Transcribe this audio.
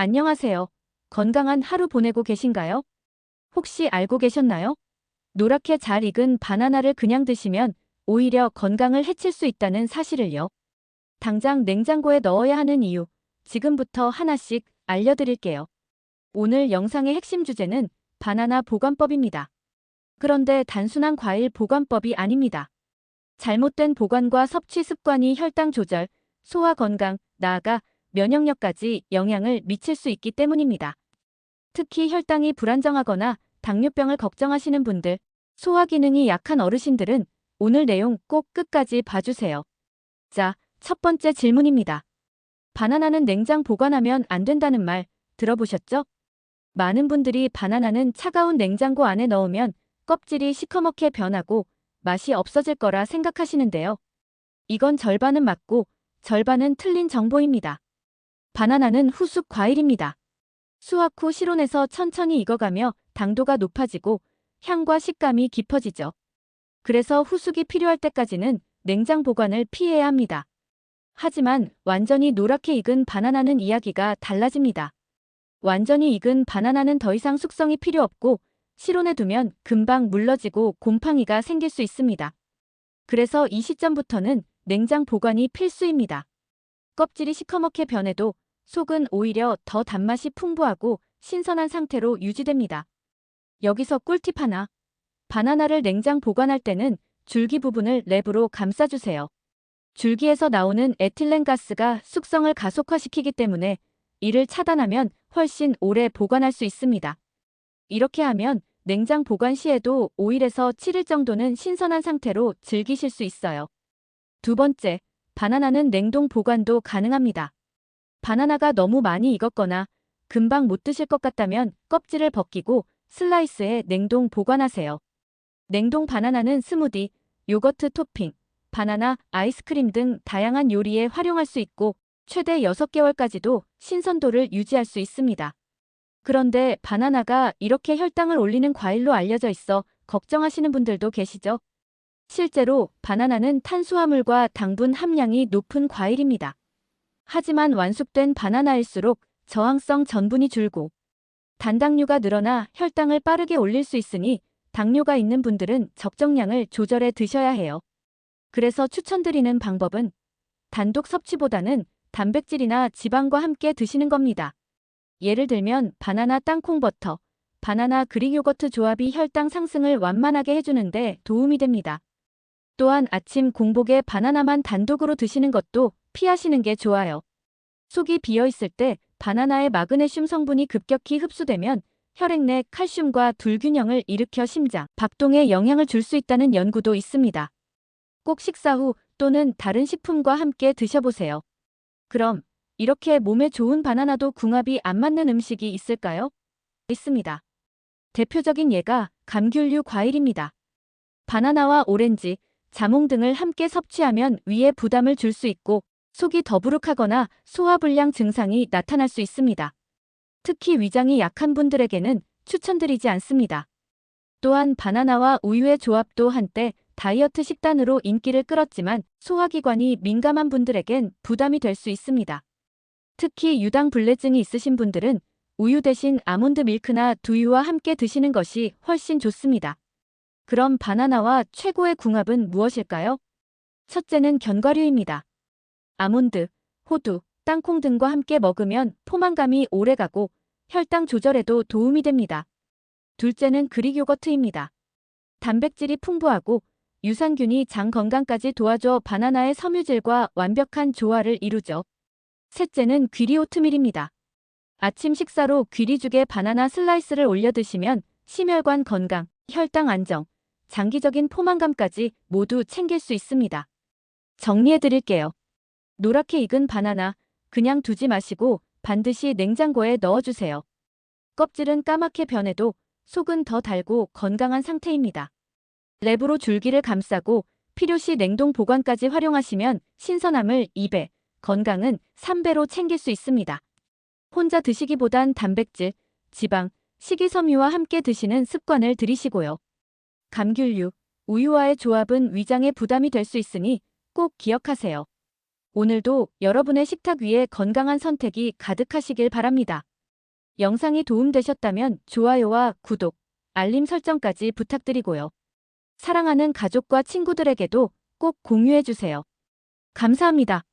안녕하세요. 건강한 하루 보내고 계신가요? 혹시 알고 계셨나요? 노랗게 잘 익은 바나나를 그냥 드시면 오히려 건강을 해칠 수 있다는 사실을요. 당장 냉장고에 넣어야 하는 이유, 지금부터 하나씩 알려드릴게요. 오늘 영상의 핵심 주제는 바나나 보관법입니다. 그런데 단순한 과일 보관법이 아닙니다. 잘못된 보관과 섭취 습관이 혈당 조절, 소화 건강, 나아가 면역력까지 영향을 미칠 수 있기 때문입니다. 특히 혈당이 불안정하거나 당뇨병을 걱정하시는 분들, 소화 기능이 약한 어르신들은 오늘 내용 꼭 끝까지 봐주세요. 자, 첫 번째 질문입니다. 바나나는 냉장 보관하면 안 된다는 말 들어보셨죠? 많은 분들이 바나나는 차가운 냉장고 안에 넣으면 껍질이 시커멓게 변하고 맛이 없어질 거라 생각하시는데요. 이건 절반은 맞고 절반은 틀린 정보입니다. 바나나는 후숙 과일입니다. 수확 후 실온에서 천천히 익어가며 당도가 높아지고 향과 식감이 깊어지죠. 그래서 후숙이 필요할 때까지는 냉장 보관을 피해야 합니다. 하지만 완전히 노랗게 익은 바나나는 이야기가 달라집니다. 완전히 익은 바나나는 더 이상 숙성이 필요 없고 실온에 두면 금방 물러지고 곰팡이가 생길 수 있습니다. 그래서 이 시점부터는 냉장 보관이 필수입니다. 껍질이 시커멓게 변해도 속은 오히려 더 단맛이 풍부하고 신선한 상태로 유지됩니다. 여기서 꿀팁 하나. 바나나를 냉장 보관할 때는 줄기 부분을 랩으로 감싸주세요. 줄기에서 나오는 에틸렌 가스가 숙성을 가속화시키기 때문에 이를 차단하면 훨씬 오래 보관할 수 있습니다. 이렇게 하면 냉장 보관 시에도 5일에서 7일 정도는 신선한 상태로 즐기실 수 있어요. 두 번째, 바나나는 냉동 보관도 가능합니다. 바나나가 너무 많이 익었거나 금방 못 드실 것 같다면 껍질을 벗기고 슬라이스해 냉동 보관하세요. 냉동 바나나는 스무디, 요거트 토핑, 바나나, 아이스크림 등 다양한 요리에 활용할 수 있고 최대 6개월까지도 신선도를 유지할 수 있습니다. 그런데 바나나가 이렇게 혈당을 올리는 과일로 알려져 있어 걱정하시는 분들도 계시죠? 실제로 바나나는 탄수화물과 당분 함량이 높은 과일입니다. 하지만 완숙된 바나나일수록 저항성 전분이 줄고 단당류가 늘어나 혈당을 빠르게 올릴 수 있으니 당뇨가 있는 분들은 적정량을 조절해 드셔야 해요. 그래서 추천드리는 방법은 단독 섭취보다는 단백질이나 지방과 함께 드시는 겁니다. 예를 들면 바나나 땅콩 버터, 바나나 그릭 요거트 조합이 혈당 상승을 완만하게 해주는데 도움이 됩니다. 또한 아침 공복에 바나나만 단독으로 드시는 것도 피하시는 게 좋아요. 속이 비어 있을 때 바나나의 마그네슘 성분이 급격히 흡수되면 혈액 내 칼슘과 불균형을 일으켜 심장, 박동에 영향을 줄 수 있다는 연구도 있습니다. 꼭 식사 후 또는 다른 식품과 함께 드셔보세요. 그럼 이렇게 몸에 좋은 바나나도 궁합이 안 맞는 음식이 있을까요? 있습니다. 대표적인 예가 감귤류 과일입니다. 바나나와 오렌지, 자몽 등을 함께 섭취하면 위에 부담을 줄 수 있고 속이 더부룩하거나 소화불량 증상이 나타날 수 있습니다. 특히 위장이 약한 분들에게는 추천드리지 않습니다. 또한 바나나와 우유의 조합도 한때 다이어트 식단으로 인기를 끌었지만 소화기관이 민감한 분들에겐 부담이 될 수 있습니다. 특히 유당불내증이 있으신 분들은 우유 대신 아몬드 밀크나 두유와 함께 드시는 것이 훨씬 좋습니다. 그럼 바나나와 최고의 궁합은 무엇일까요? 첫째는 견과류입니다. 아몬드, 호두, 땅콩 등과 함께 먹으면 포만감이 오래가고 혈당 조절에도 도움이 됩니다. 둘째는 그릭 요거트입니다. 단백질이 풍부하고 유산균이 장 건강까지 도와줘 바나나의 섬유질과 완벽한 조화를 이루죠. 셋째는 귀리 오트밀입니다. 아침 식사로 귀리죽에 바나나 슬라이스를 올려 드시면 심혈관 건강, 혈당 안정, 장기적인 포만감까지 모두 챙길 수 있습니다. 정리해 드릴게요. 노랗게 익은 바나나 그냥 두지 마시고 반드시 냉장고에 넣어주세요. 껍질은 까맣게 변해도 속은 더 달고 건강한 상태입니다. 랩으로 줄기를 감싸고 필요시 냉동 보관까지 활용하시면 신선함을 2배, 건강은 3배로 챙길 수 있습니다. 혼자 드시기보단 단백질, 지방, 식이섬유와 함께 드시는 습관을 들이시고요. 감귤류, 우유와의 조합은 위장에 부담이 될 수 있으니 꼭 기억하세요. 오늘도 여러분의 식탁 위에 건강한 선택이 가득하시길 바랍니다. 영상이 도움되셨다면 좋아요와 구독, 알림 설정까지 부탁드리고요. 사랑하는 가족과 친구들에게도 꼭 공유해주세요. 감사합니다.